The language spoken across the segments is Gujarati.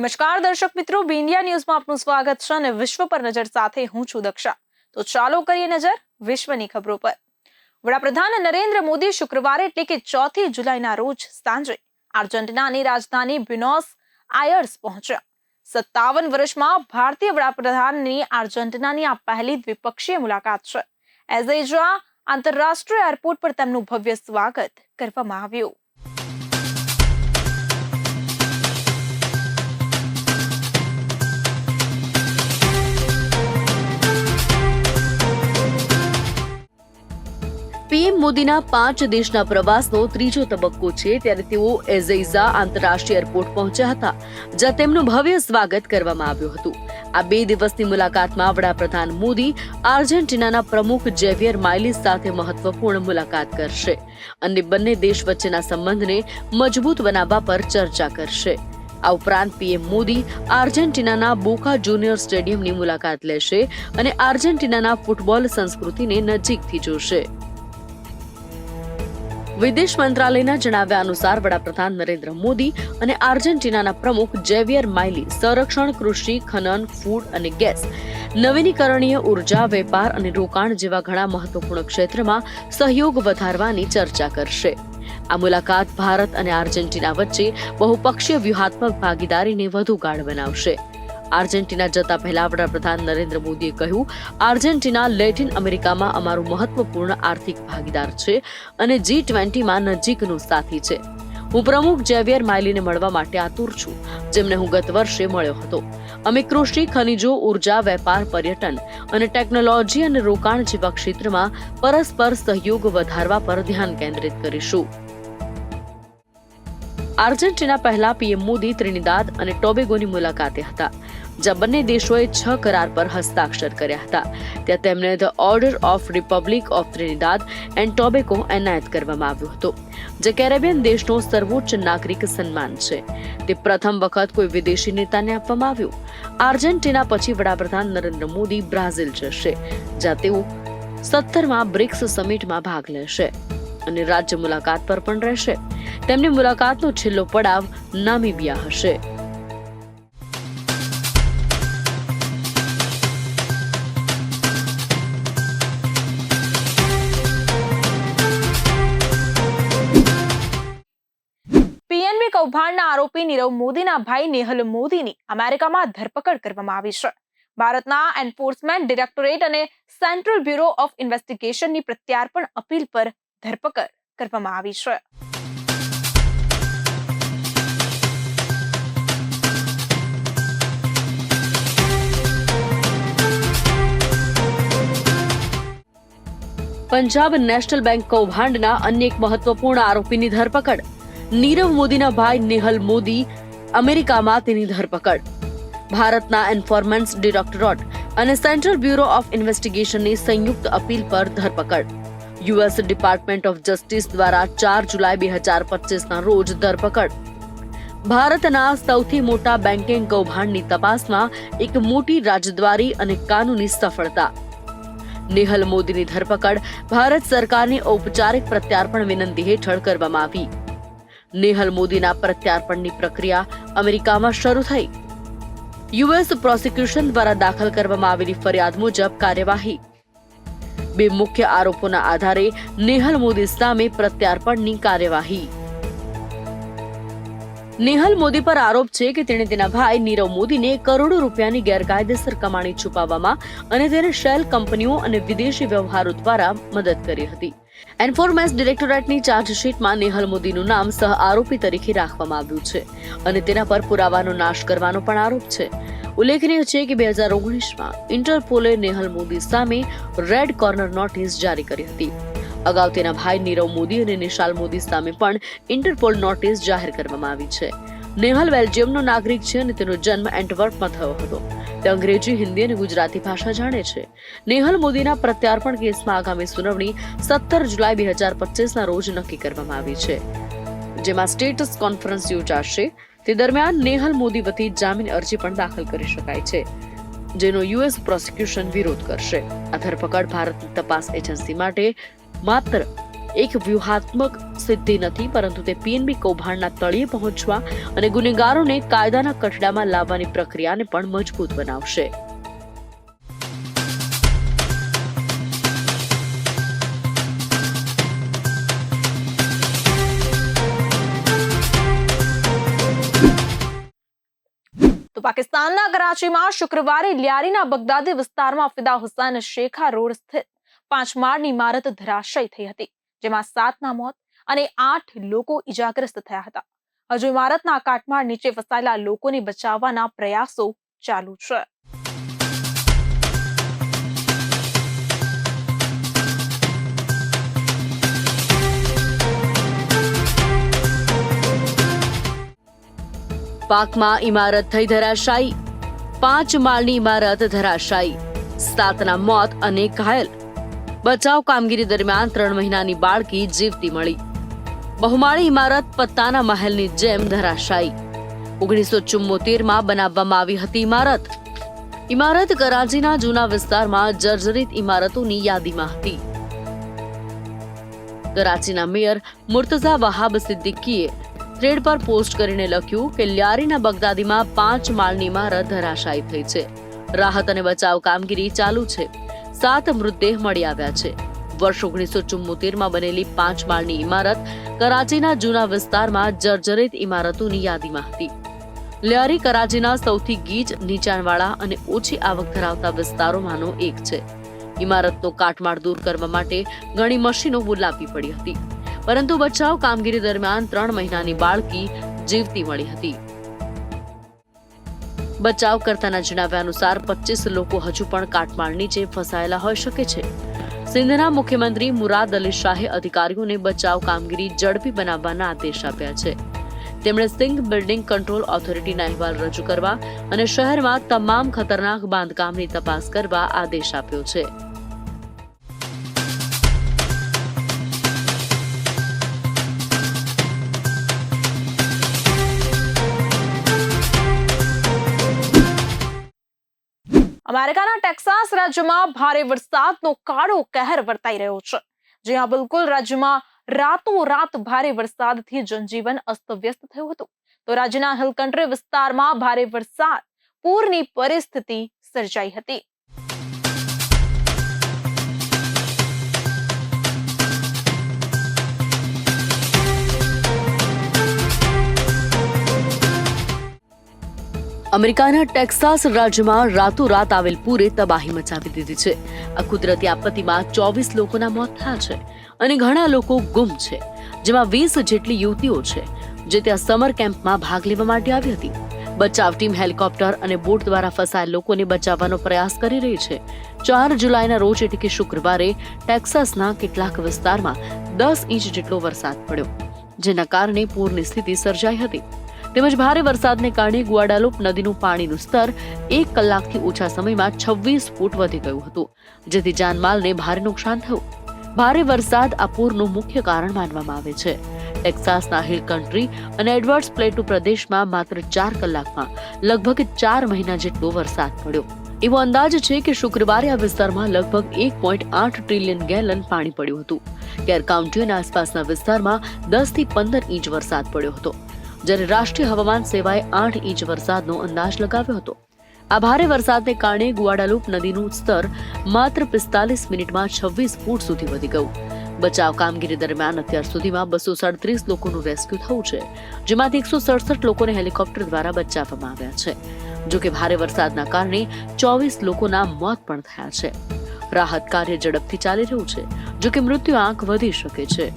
નમસ્કાર દર્શક મિત્રો, બી ન્યૂઝમાં આપનું સ્વાગત છે અને વિશ્વ પર નજર સાથે હું છું દક્ષા. તો ચાલો કરીએ નજર વિશ્વની ખબરો પર. વડાપ્રધાન નરેન્દ્ર મોદી શુક્રવારે એટલે કે ચોથી જુલાઈના રોજ સાંજે આર્જેન્ટિનાની રાજધાની બ્યુનોસ આયર્સ પહોંચ્યા. સત્તાવન વર્ષમાં ભારતીય વડાપ્રધાનની આર્જેન્ટિનાની આ પહેલી દ્વિપક્ષીય મુલાકાત છે. એઝેજા આંતરરાષ્ટ્રીય એરપોર્ટ પર તેમનું ભવ્ય સ્વાગત કરવામાં આવ્યું. પીએમ મોદીના પાંચ દેશના પ્રવાસનો ત્રીજો તબક્કો છે ત્યારે તેઓ એઝૈઝા આંતરરાષ્ટ્રીય એરપોર્ટ પહોંચ્યા હતા, જ્યાં તેમનું ભવ્ય સ્વાગત કરવામાં આવ્યું હતું. આ બે દિવસની મુલાકાતમાં વડાપ્રધાન મોદી આર્જેન્ટિનાના પ્રમુખ જેવિયર માઇલિસ સાથે મહત્વપૂર્ણ મુલાકાત કરશે અને બંને દેશ વચ્ચેના સંબંધને મજબૂત બનાવવા પર ચર્ચા કરશે. આ ઉપરાંત પીએમ મોદી આર્જેન્ટિનાના બોકા જુનિયર સ્ટેડિયમની મુલાકાત લેશે અને આર્જેન્ટિનાના ફૂટબોલ સંસ્કૃતિને નજીકથી જોશે. વિદેશ મંત્રાલયના જણાવ્યા અનુસાર વડાપ્રધાન નરેન્દ્ર મોદી અને આર્જેન્ટિનાના પ્રમુખ જેવિયર માઇલી સંરક્ષણ, કૃષિ, ખનન, ફૂડ અને ગેસ, નવીનીકરણીય ઊર્જા, વેપાર અને રોકાણ જેવા ઘણા મહત્વપૂર્ણ ક્ષેત્રમાં સહયોગ વધારવાની ચર્ચા કરશે. આ મુલાકાત ભારત અને આર્જેન્ટિના વચ્ચે બહુપક્ષીય વ્યૂહાત્મક ભાગીદારીને વધુ ગાઢ બનાવશે. આર્જેન્ટિના જતા પહેલા વડાપ્રધાન નરેન્દ્ર મોદીએ કહ્યું, આર્જેન્ટિના લેટિન અમેરિકામાં અમારું મહત્વપૂર્ણ આર્થિક ભાગીદાર છે અને જી ટ્વેન્ટીમાં નજીકનું સાથી છે. હું પ્રમુખ જેવિયર માઇલીને મળવા માટે આતુર છું જેમને હું ગત વર્ષે મળ્યો હતો. અમે કૃષિ, ખનિજો, ઊર્જા, વેપાર, પર્યટન અને ટેકનોલોજી અને રોકાણ જેવા ક્ષેત્રમાં પરસ્પર સહયોગ વધારવા પર ધ્યાન કેન્દ્રિત કરીશું. આર્જેન્ટિના પહેલા પીએમ મોદી, ત્રિનિદાદ અને ટોબેગોની મુલાકાતે હતા, જ્યાં બંને દેશોએ છ કરાર પર હસ્તાક્ષર કર્યા હતા. ત્યાં તેમને the order of republic of Trinidad and Tobago એનાયત કરવામાં આવ્યો હતો, જે કેરેબિયન દેશનો સર્વોચ્ચ નાગરિક સન્માન છે. તે પ્રથમ વખત કોઈ વિદેશી નેતાને આપવામાં આવ્યું. આર્જેન્ટિના પછી વડાપ્રધાન નરેન્દ્ર મોદી બ્રાઝિલ જશે, જ્યાં તેઓ સત્તરમાં બ્રિક્સ સમિટમાં ભાગ લેશે. અને રાજ્ય મુલાકાત પર પણ રહેશે. તેમની મુલાકાતનો છેલ્લો પડાવ નામીબિયા હશે. પીએનબી કૌભાંડના આરોપી નીરવ મોદીના ભાઈ નેહલ મોદીની અમેરિકામાં ધરપકડ કરવામાં આવી છે. ભારતના એન્ફોર્સમેન્ટ ડિરેક્ટોરેટ અને સેન્ટ્રલ બ્યુરો ઓફ ઇન્વેસ્ટિગેશનની પ્રત્યાર્પણ અપીલ પર ધરપકડ કરવામાં આવી છે. પંજાબ નેશનલ બેંક કૌભાંડના અન્ય એક મહત્વપૂર્ણ આરોપીની ધરપકડ. નીરવ મોદીના ભાઈ નિહલ મોદી અમેરિકામાં તેની ધરપકડ. ભારતના એન્ફોર્મેન્સ ડિરેક્ટોરેટ અને સેન્ટ્રલ બ્યુરો ઓફ ઇન્વેસ્ટિગેશનની સંયુક્ત અપીલ પર ધરપકડ. યુએસ ડિપાર્ટમેન્ટ ઓફ જસ્ટિસ દ્વારા ચાર જુલાઈ બે હજાર પચીસના રોજ ધરપકડ. ભારતના સૌથી મોટા બેન્કિંગ કૌભાંડની તપાસમાં એક મોટી રાજદ્વારી અને કાનૂની સફળતા. નેહલ મોદીની ધરપકડ ભારત સરકારની ઔપચારિક પ્રત્યાર્પણ વિનંતી હેઠળ કરવામાં આવી. નેહલ મોદીના પ્રત્યાર્પણની પ્રક્રિયા અમેરિકામાં શરૂ થઈ. યુએસ પ્રોસિક્યુશન દ્વારા દાખલ કરવામાં આવેલી ફરિયાદ મુજબ કાર્યવાહી બે મુખ્ય આરોપોના આધારે નેહલ મોદી સામે પ્રત્યાર્પણની કાર્યવાહી. નેહલ મોદી પર આરોપ છે કે તેણે તેના ભાઈ નીરવ મોદીને કરોડો રૂપિયાની ગેરકાયદેસર કમાણી છુપાવવામાં અને તેને શેલ કંપનીઓ અને વિદેશી વ્યવહારો દ્વારા મદદ કરી હતી. એન્ફોર્મેન્સ ડિરેક્ટોરેટની ચાર્જશીટમાં નેહલ મોદીનું નામ સહ આરોપી તરીકે રાખવામાં આવ્યું છે અને તેના પર પુરાવાનો નાશ કરવાનો પણ આરોપ છે. ઉલ્લેખનીય છે કે બે હજાર ઓગણીસમાં ઇન્ટરપોલે નેહલ મોદી સામે રેડ કોર્નર નોટિસ જારી કરી હતી. અગાઉ તેના ભાઈ નીરવ મોદી અને નિશાલ મોદી સામે પણ ઇન્ટરપોલ નોટિસ જાહેર કરવામાં આવી છે. નેહલ બેલ્જિયમનો નાગરિક છે અને તેનો જન્મ એન્ટવર્પમાં થયો હતો. તે અંગ્રેજી, હિન્દી અને ગુજરાતી ભાષા જાણે છે. નેહલ મોદીના પ્રત્યાર્પણ કેસમાં આગામી સુનાવણી સત્તર જુલાઈ બે હજાર પચીસના રોજ નક્કી કરવામાં આવી છે. જેમાં સ્ટેટસ કોન્ફરન્સ યોજાશે. તે દરમિયાન નેહલ મોદી વતી જામીન અરજી પણ દાખલ કરી શકાય છે, જેનો યુએસ પ્રોસિક્યુશન વિરોધ કરશે. આ ધરપકડ ભારતની તપાસ એજન્સી માટે માત્ર એક વ્યૂહાત્મક સિદ્ધિ નથી, પરંતુ તે પીએનબી કૌભાંડના તળિયે પહોંચવા અને ગુનેગારોને કાયદાના કઠડામાં લાવવાની પ્રક્રિયાને પણ મજબૂત બનાવશે. તો પાકિસ્તાનના કરાચીમાં શુક્રવારે લિયારીના બગદાદી વિસ્તારમાં ફિદા હુસૈન શેખા રોડ સ્થિત પાંચ માળની ઇમારત ધરાશય થઈ હતી, જેમાં સાતના મોત અને આઠ લોકો ઇજાગ્રસ્ત થયા હતા. હજુ ઇમારતના કાટમાળ નીચે ફસાયેલા લોકોને બચાવવાના પ્રયાસો ચાલુ છે. પાકમાં ઇમારત થઈ ધરાશાયી. પાંચ માળની ઇમારત ધરાશાયી. સાતના મોત અને ઘાયલ. બચાવ કામગીરી દરમિયાન ત્રણ મહિનાની બાળકી જીવતી મળી. બહુમાળી ઇમારત પત્તાના મહેલની જેમ ધરાશાયી. ઓગણીસો ચુમ્મોતેરમાં બનાવવામાં આવી હતી ઇમારત. ઇમારત કરાચીના જૂના વિસ્તારમાં જર્જરિત ઇમારતોની યાદીમાં હતી. કરાચીના મેયર મુર્તઝા વહાબ સિદ્દીકીએ થ્રેડ પર પોસ્ટ કરીને લખ્યું કે લ્યારીના બગદાદીમાં પાંચ માળની ઇમારત ધરાશાયી થઈ છે. રાહત અને બચાવ કામગીરી ચાલુ છે. સાત મૃતદેહ મળી આવ્યા છે. વર્ષ ઓગણીસો ચુમ્મોતેરમાં બનેલી પાંચ માળની ઇમારત કરાચીના જૂના વિસ્તારમાં જર્જરિત ઇમારતોની યાદીમાં હતી. લ્યારી કરાચીના સૌથી ગીચ, નીચાણવાળા અને ઓછી આવક ધરાવતા વિસ્તારોમાંનો એક છે. ઇમારતનો કાટમાળ દૂર કરવા માટે ઘણી મશીનો બોલાવવી પડી હતી. પરંતુ બચાવ કામગીરી દરમિયાન ત્રણ મહિનાની બાળકી જીવતી મળી હતી. બચાવ કરતાના જણાવ્યા અનુસાર પચીસ લોકો હજુ પણ કાટમાળ નીચે ફસાયેલા હોઈ શકે છે. સિંધના મુખ્યમંત્રી મુરાદ અલી શાહે અધિકારીઓને બચાવ કામગીરી ઝડપી બનાવવાના આદેશ આપ્યા છે. તેમણે સિંઘ બિલ્ડિંગ કંટ્રોલ ઓથોરિટીના અહેવાલ રજૂ કરવા અને શહેરમાં તમામ ખતરનાક બાંધકામની તપાસ કરવા આદેશ આપ્યો છે. અમેરિકાના ટેક્સાસ રાજ્યમાં ભારે વરસાદનો કાળો કહેર વર્તાઈ રહ્યો છે. જ્યાં બિલકુલ રાજ્યમાં રાતોરાત ભારે વરસાદથી જનજીવન અસ્તવ્યસ્ત થયું હતું. તો રાજ્યના હિલ કન્ટ્રી વિસ્તારમાં ભારે વરસાદ, પૂરની પરિસ્થિતિ સર્જાઈ હતી. અમેરિકાના ટેક્સાસ રાજ્યમાં રાતોરાત આવેલ પૂરે તબાહી મચાવી દીધી છે. આ કુદરતી આપત્તિમાં ચોવીસ લોકોના મોત થયા છે અને ઘણા લોકો ગુમ છે, જેમાં વીસ જેટલી યુવતીઓ છે, જે ત્યાં સમર કેમ્પમાં ભાગ લેવા માટે આવી હતી. બચાવ ટીમ હેલિકોપ્ટર અને બોટ દ્વારા ફસાયેલ લોકોને બચાવવાનો પ્રયાસ કરી રહી છે. ચાર જુલાઈના રોજ, એટલે કે શુક્રવારે, ટેક્સાસના કેટલાક વિસ્તારમાં દસ ઇંચ જેટલો વરસાદ પડ્યો, જેના કારણે પૂરની સ્થિતિ સર્જાઈ હતી. તેમજ ભારે વરસાદને કારણે ગુવાડાલુપ નદીનું પાણીનું સ્તર એક કલાકથી ઓછા સમયમાં છવ્વીસ ફૂટ વધી ગયું હતું, જેથી જાનમાલને ભારે નુકસાન થયું. ભારે વરસાદ આ પૂરનું મુખ્ય કારણ માનવામાં આવે છે. ટેક્સાસના હિલ કન્ટ્રી અને એડવર્ડ્સ પ્લેટુ પ્રદેશમાં માત્ર ચાર કલાકમાં લગભગ ચાર મહિના જેટલો વરસાદ પડ્યો. એવો અંદાજ છે કે શુક્રવારે આ વિસ્તારમાં લગભગ એક પોઈન્ટ આઠ ટ્રિલિયન ગેલન પાણી પડ્યું હતું. કેર કાઉન્ટી અને આસપાસના વિસ્તારમાં દસથી પંદર ઇંચ વરસાદ પડ્યો હતો. જ્યારે રાષ્ટ્રીય હવામાન સેવાએ આઠ ઇંચ વરસાદનો અંદાજ લગાવ્યો હતો. આ ભારે વરસાદને કારણે ગુવાડાલુપ નદીનું સ્તર માત્ર પિસ્તાલીસ મિનિટમાં છવ્વીસ ફૂટ સુધી વધી ગયું. બચાવ કામગીરી દરમિયાન અત્યાર સુધીમાં બસો સાડત્રીસ લોકોનું રેસ્ક્યુ થયું છે, જેમાંથી એકસો સડસઠ લોકોને હેલિકોપ્ટર દ્વારા બચાવવામાં આવ્યા છે. જો કે ભારે વરસાદના કારણે ચોવીસ લોકોના મોત પણ થયા છે. રાહત કાર્ય ઝડપથી ચાલી રહ્યું છે જો કે મૃત્યુ આંક વધી શકે છે.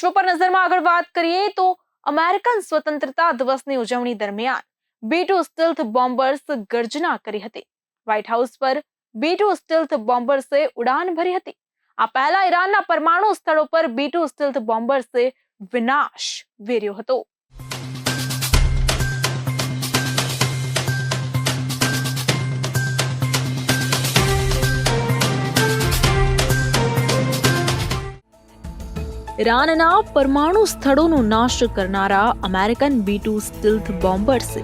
વિશ્વ પર નજરમાં આગળ વાત કરીએ તો અમેરિકન સ્વતંત્રતા દિવસની ઉજવણી દરમિયાન બી ટુ સ્ટીલ્થ બોમ્બર્સ ગર્જના કરી હતી. વ્હાઇટ હાઉસ પર બી ટુ સ્ટીલ્થ બોમ્બર્સે ઉડાન ભરી હતી. આ પહેલા ઈરાનના પરમાણુ સ્થળો પર બી ટુ સ્ટીલ્થ બોમ્બર્સે વિનાશ વેર્યો હતો. ઈરાનના પરમાણુ સ્થળોનો નાશ કરનારા અમેરિકન બી ટુ સ્ટીલ્થ બોમ્બર્સે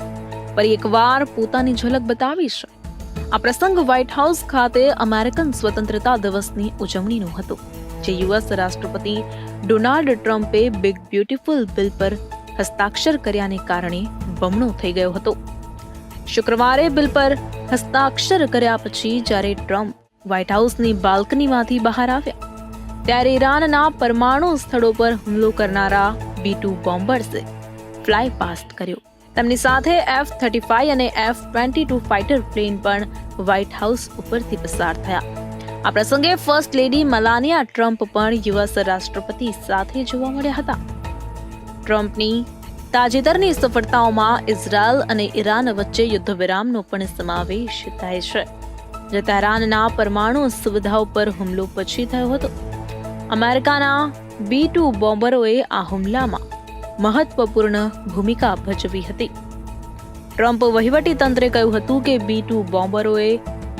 ફરી એકવાર પોતાની ઝલક બતાવી છે. આ પ્રસંગ વ્હાઇટ હાઉસ ખાતે અમેરિકન સ્વતંત્રતા દિવસની ઉજવણીનો હતો, જે યુએસ રાષ્ટ્રપતિ ડોનાલ્ડ ટ્રમ્પે બિગ બ્યુટીફુલ બિલ પર હસ્તાક્ષર કર્યાને કારણે બમણો થઈ ગયો હતો. શુક્રવારે બિલ પર હસ્તાક્ષર કર્યા પછી જ્યારે ટ્રમ્પ વ્હાઇટ હાઉસની બાલ્કનીમાંથી બહાર આવ્યા ત્યારે ઈરાનના પરમાણુ સ્થળો પર હુમલો કરનારા બી ટુ બોમ્બર્સે ફ્લાય પાસ્ટ કર્યો. તેમની સાથે એફ થર્ટી ફાઈવ અને F twenty two fighter plane પણ વ્હાઇટ હાઉસ ઉપરથી પસાર થયા. આ પ્રસંગે ફર્સ્ટ લેડી મલાનિયા ટ્રમ્પ પણ યુએસ રાષ્ટ્રપતિ સાથે જોવા મળ્યા હતા. ટ્રમ્પની તાજેતરની સફળતાઓમાં ઇઝરાયલ અને ઈરાન વચ્ચે યુદ્ધ વિરામનો પણ સમાવેશ થાય છે. જે તહેરાનના પરમાણુ સુવિધાઓ પર હુમલો પછી થયો હતો. અમેરિકાના બી ટુ બોમ્બરોએ આ હુમલામાં મહત્વપૂર્ણ ભૂમિકા ભજવી હતી. ટ્રમ્પ વહીવટી તંત્રે કહ્યું હતું કે બી ટુ બોમ્બરોએ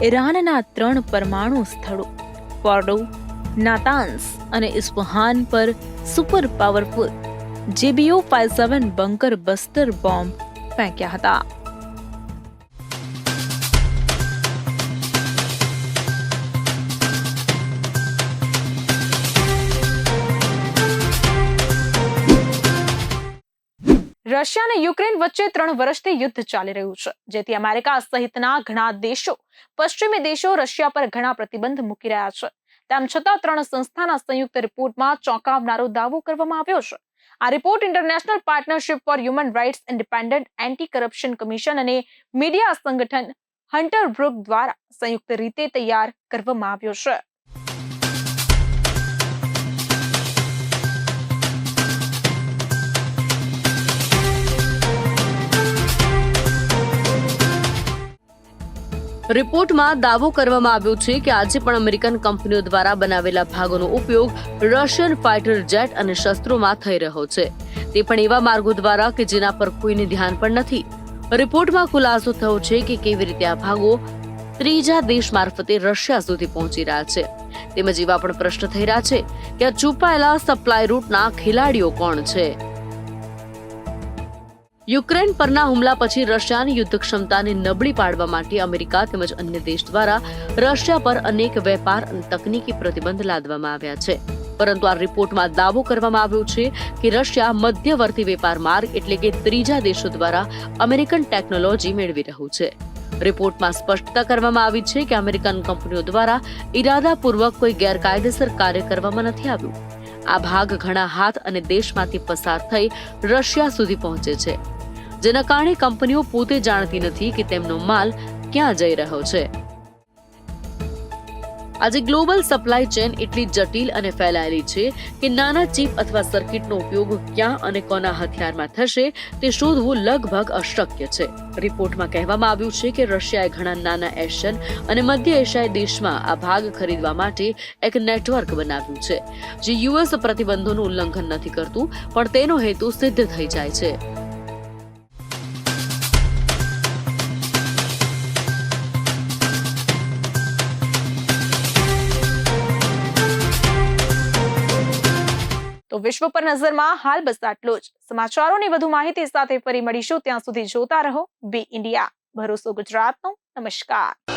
ઈરાનના ત્રણ પરમાણુ સ્થળો, ફોર્ડો, નાતાન્સ અને ઇસ્ફહાન પર super powerful GBU five seven bunker buster bomb ફેંક્યા હતા. રશિયા અને યુક્રેન વચ્ચે ત્રણ વર્ષથી યુદ્ધ ચાલી રહ્યું છે, જેથી અમેરિકા સહિતના ઘણા દેશો, પશ્ચિમી દેશો રશિયા પર ઘણા પ્રતિબંધ મૂકી રહ્યા છે. તેમ છતાં ત્રણ સંસ્થાના સંયુક્ત રિપોર્ટમાં ચોંકાવનારો દાવો કરવામાં આવ્યો છે. આ report international partnership for human rights independent anti corruption commission અને મીડિયા સંગઠન હન્ટર બ્રુક દ્વારા સંયુક્ત રીતે તૈયાર કરવામાં આવ્યો છે. રિપોર્ટમાં દાવો કરવામાં આવ્યો છે કે આજે પણ અમેરિકન કંપનીઓ દ્વારા બનાવેલા ભાગોનો ઉપયોગ રશિયન ફાઇટર જેટ અને શસ્ત્રોમાં થઈ રહ્યો છે. તે પણ એવા માર્ગો દ્વારા કે જેના પર કોઈને ધ્યાન પણ નથી. રિપોર્ટમાં ખુલાસો થયો છે કે કેવી રીતે આ ભાગો ત્રીજા દેશ મારફતે રશિયા સુધી પહોંચી રહ્યા છે. તેમજ એવા પણ પ્રશ્ન થઈ રહ્યા છે કે આ છુપાયેલા સપ્લાય રૂટના ખેલાડીઓ કોણ છે? યુક્રેન પરના હુમલા પછી રશિયાની યુદ્ધ ક્ષમતાને નબળી પાડવા માટે અમેરિકા તેમજ અન્ય દેશ દ્વારા રશિયા પર અનેક વેપાર અને તકનીકી પ્રતિબંધ લાદવામાં આવ્યા છે. પરંતુ આ રિપોર્ટમાં દાવો કરવામાં આવ્યો છે કે રશિયા મધ્યવર્તી વેપાર માર્ગ એટલે કે ત્રીજા દેશો દ્વારા અમેરિકન ટેકનોલોજી મેળવી રહ્યું છે. રિપોર્ટમાં સ્પષ્ટતા કરવામાં આવી છે કે અમેરિકન કંપનીઓ દ્વારા ઇરાદાપૂર્વક કોઈ ગેરકાયદેસર કાર્ય કરવામાં નથી આવ્યું. આ ભાગ ઘણા હાથ અને દેશમાંથી પસાર થઈ રશિયા સુધી પહોંચે છે. જેના કારણે કંપનીઓ પોતે જાણતી નથી કે તેમનો માલ ક્યાં જઈ રહ્યો છે. આજે ગ્લોબલ સપ્લાય ચેન એટલી જટિલ અને ફેલાયેલી છે કે નાના ચીપ અથવા સર્કિટનો ઉપયોગ ક્યાં અને કોના હથિયારમાં થશે તે શોધવું લગભગ અશક્ય છે. રિપોર્ટમાં કહેવામાં આવ્યું છે કે રશિયાએ ઘણા નાના એશિયન અને મધ્ય એશિયાઈ દેશમાં આ ભાગ ખરીદવા માટે એક નેટવર્ક બનાવ્યું છે, જે યુએસ પ્રતિબંધોનું ઉલ્લંઘન નથી કરતું, પણ તેનો હેતુ સિદ્ધ થઈ જાય છે. તો વિશ્વ પર નજરમાં હાલ બસ આટલો જ. સમાચારોની વધુ માહિતી સાથે ફરી મળીશું. ત્યાં સુધી જોતા રહો. B India. ભરોસો ગુજરાતનો. નમસ્કાર.